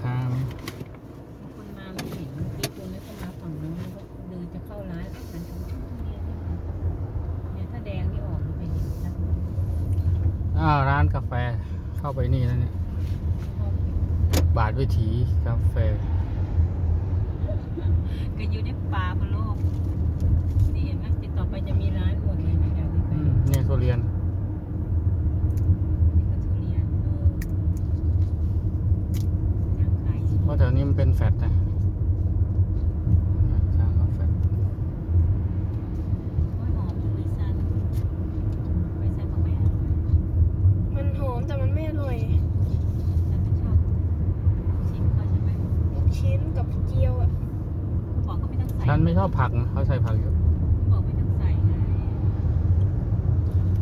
ค้าไหมคนมาไม่เห็นเมื่อกี้คุณไม่เข้ามาฝั่งนู้นก็เดินจะเข้าร้านหันไปเนี่ยเนี่ยถ้าแดงนี่ออกมันไปเห็นชัดอ้าวร้านกาแฟเข้าไปนี่แล้วเนี่ย บาทวิถีกาแฟ ก็อยู่ในป่าพะโลกนี่เห็นไหมติดต่อไปจะมีร้านหมดเลยนะเดี๋ยวไป อืมเนี่ยทุเรียน นี่ก็ทุเรียนเออนั่งขาย เพราะแถวนี้มันเป็นแฟลตนะทางเข้าแฟลต โอ้ยหอมจังเลยซันไปซันบอกไม่อร่อย มันหอมแต่มันไม่อร่อย ซันไม่ชอบชิมเขาใช่ไหม ลูกชิ้นกับเจียวอะ บอกก็ไม่ต้องใส่ ฉันไม่ชอบผักนะเขาใส่ผักเยอะบอกไม่ต้องใส่ไง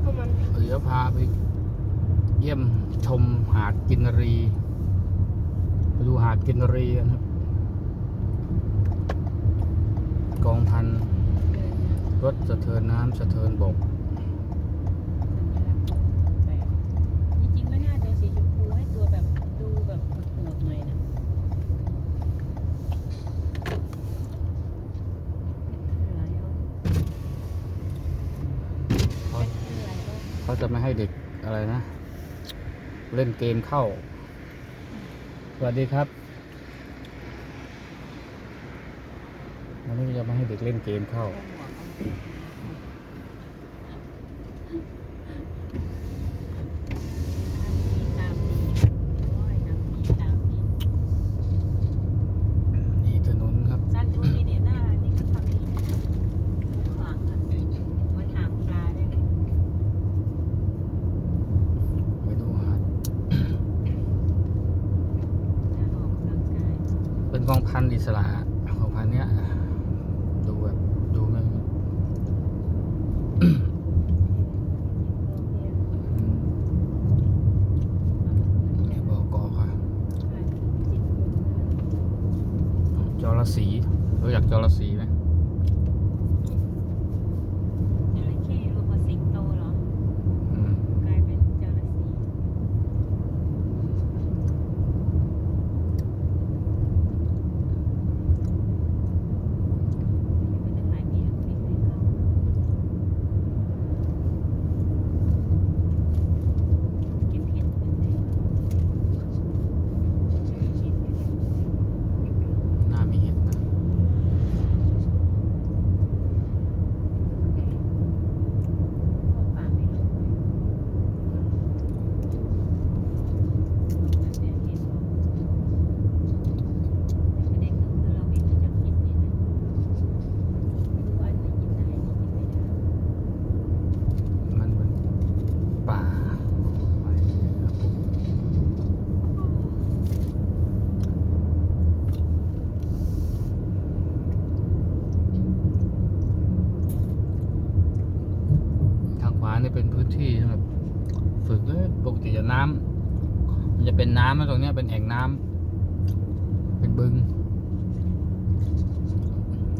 เพราะมันเดี๋ยวพาไปเยี่ยมชมหาดกินรี ไปดูหาดกินรีกันครับ กองพันเดินนะรถสะเทินน้ำสะเทินบก จริงๆไม่น่าจะสีชมพูให้ตัวแบบดูแบบโหดๆหน่อยนะอะไรอะ เขา เป็นอะไรก็ เขาจะไม่ให้เด็กอะไรนะ เล่นเกมเข้า สวัสดีครับวันนี้จะไม่ให้เด็กเล่นเกมเข้า ตามดีโอ้ยตามดีตามดี นี่ถนนครับ สั้นดูนี่เนี่ยหน้านี่ก็ทำดีขวางอะมันหางปลาได้เลย ไปดูหาด หน้าออกกำลังกาย เป็น กองพันอิสระกองพันเนี้ยดูแบบดูไม่อืมเนี่ยบกค่ะจรสีรู้จักจรสีไหม จระเข้รวมกับสิงโตเหรอ อืม กลายเป็นจระสีอยู่มาตั้งหลายปีแล้วก็ไม่เคยเข้าเก็บเห็ดเป็นไง น่ามีเห็นนะ ป่าไม่ลงแต่เห็นบอกประเด็นก็คือเราไม่รู้จักกินนี่นะไม่รู้ว่าอันไหนกินได้อันไหนกินไม่ได้ มันเป็นป่าไปครับผมทางขวา นี่เป็นพื้นที่สำหรับฝึกเลยปกติจะน้ำมันจะเป็นน้ำนะตรงนี้เป็นแอ่งน้ำเป็นบึง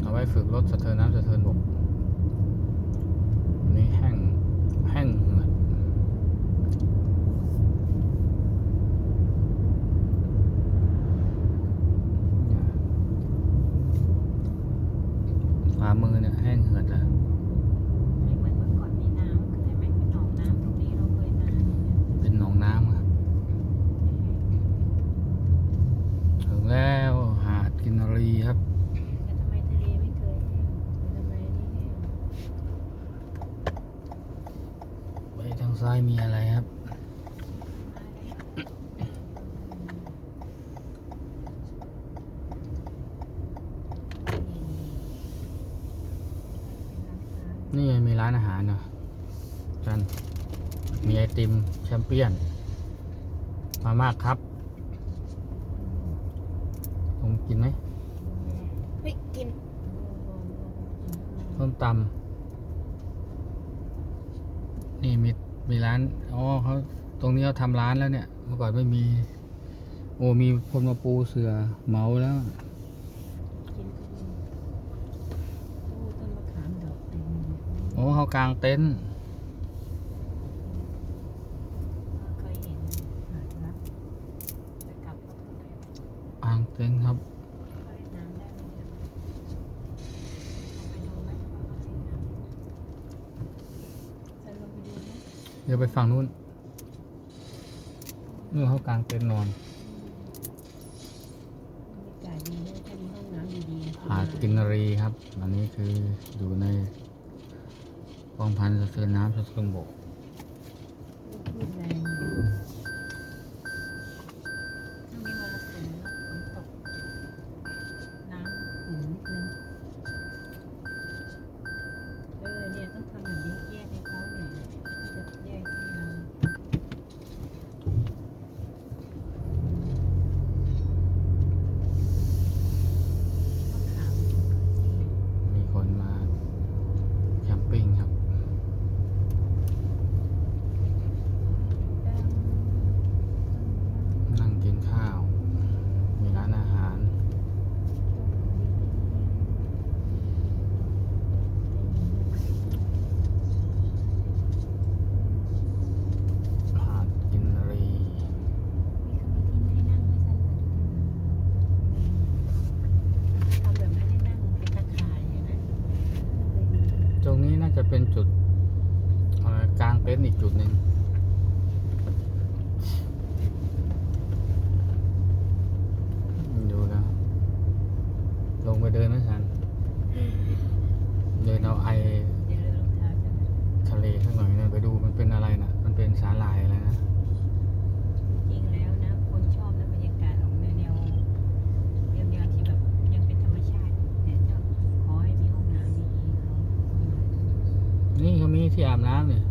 เอาไว้ฝึกรถสะเทินน้ำสะเทินบกอันนี้แห้งแห้งเหือดเนี่ยขวามือเนี่ยแห้งเหือดแล้ว ไม่เหมือนเมื่อก่อนมีน้ำใช่ไหมเป็นหนองน้ำตรงนี้เราเคยมาเนี่ย เป็นหนองน้ำครับ ถึงแล้วหาดกินรีครับ แต่ทำไมทะเลไม่เคยแห้งทำไมนี่แห้ง ไปทาง ซ้ายมีอะไรครับ นี่ไงมีร้านอาหารเนาะจันมีไอติมแชมเปี้ยน มามากครับผมกินไหมเฮ้ยกินส้มตำนี่มี มีร้านอ๋อเขาตรงนี้เขาทำร้านแล้วเนี่ยเมื่อก่อนไม่มี โอ้มีคนมาปูเสือเหมาแล้วกินก็มีโอ้ต้นมะขามดอกเต็มเลยโอ้เขากลางเต็นท์ เดี๋ยวไปฝั่งนู้นนู่นเขากลางเต็นนอน จ่ายดีดหาดกินรีครับ อันนี้คืออยู่ในกองพันสะเทือนน้ำสะเทือนบก ที่อาบน้ำเนี่ย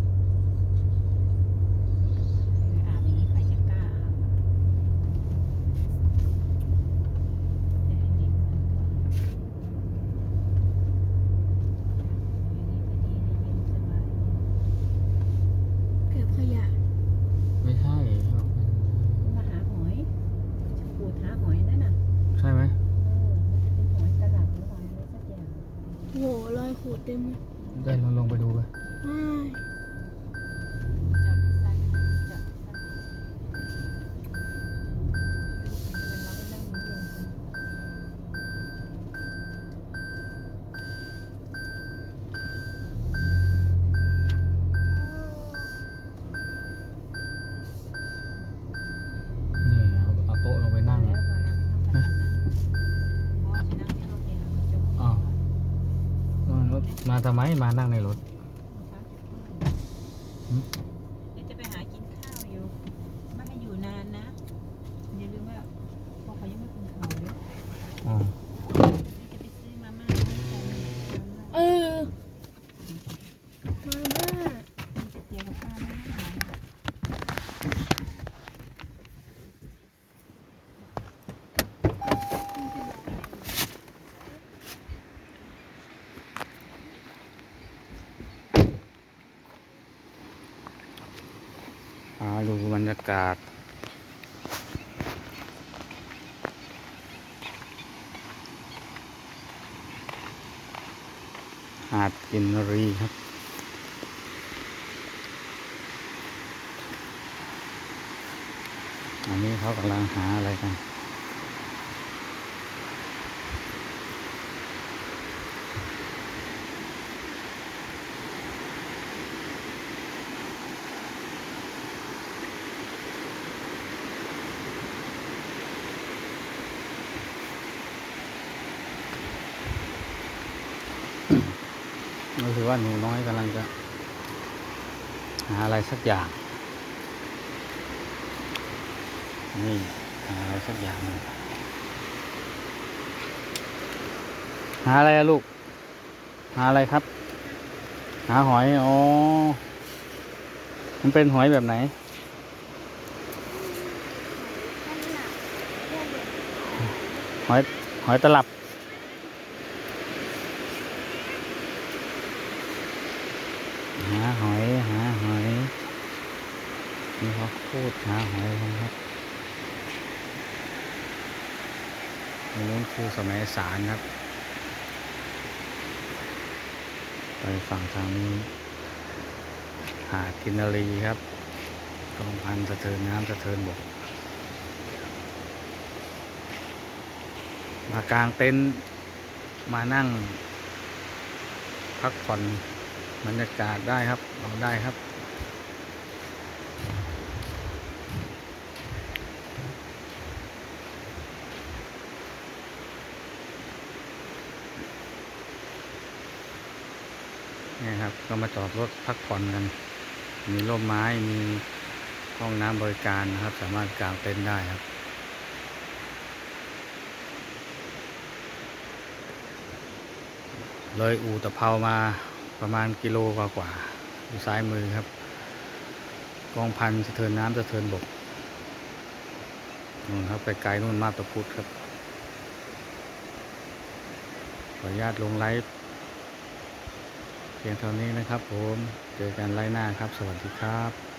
มาทำไมมานั่งในรถาศ หาดกินรีครับอันนี้เขากำลังหาอะไรกัน ว่าหนูน้อยกำลังจะหาอะไรสักอย่าง นี่หาอะไรสักอย่างหาอะไรลูก หาอะไรครับ หาหอยอ๋อมันเป็นหอยแบบไหนหอยหอยตลับ หาหอยหาหอยนี่เขาพูดหาหอยครับอันนี้คือสมัยสารครับ ไปฝั่งทางนี้หาดกินรีครับกองพันสะเทินน้ำสะเทินบก มากลางเต็นท์มานั่ง พักผ่อน บรรยากาศได้ครับเอาได้ครับ นี่ครับ ก็มาจอดรถพักผ่อนกัน มีร่มไม้มีห้องน้ำบริการนะครับ สามารถกางเต็นท์ได้ครับเลยอู่ตะเภามา ประมาณกิโลกว่ากว่าอยู่ซ้ายมือครับ กองพันสะเทินน้ำสะเทินบกนู่นครับไปไกลนู่นมาตะพุธครับ ขออนุญาตลงไลฟ์เพียงเท่านี้นะครับผม เจอกันไลฟ์หน้าครับ สวัสดีครับ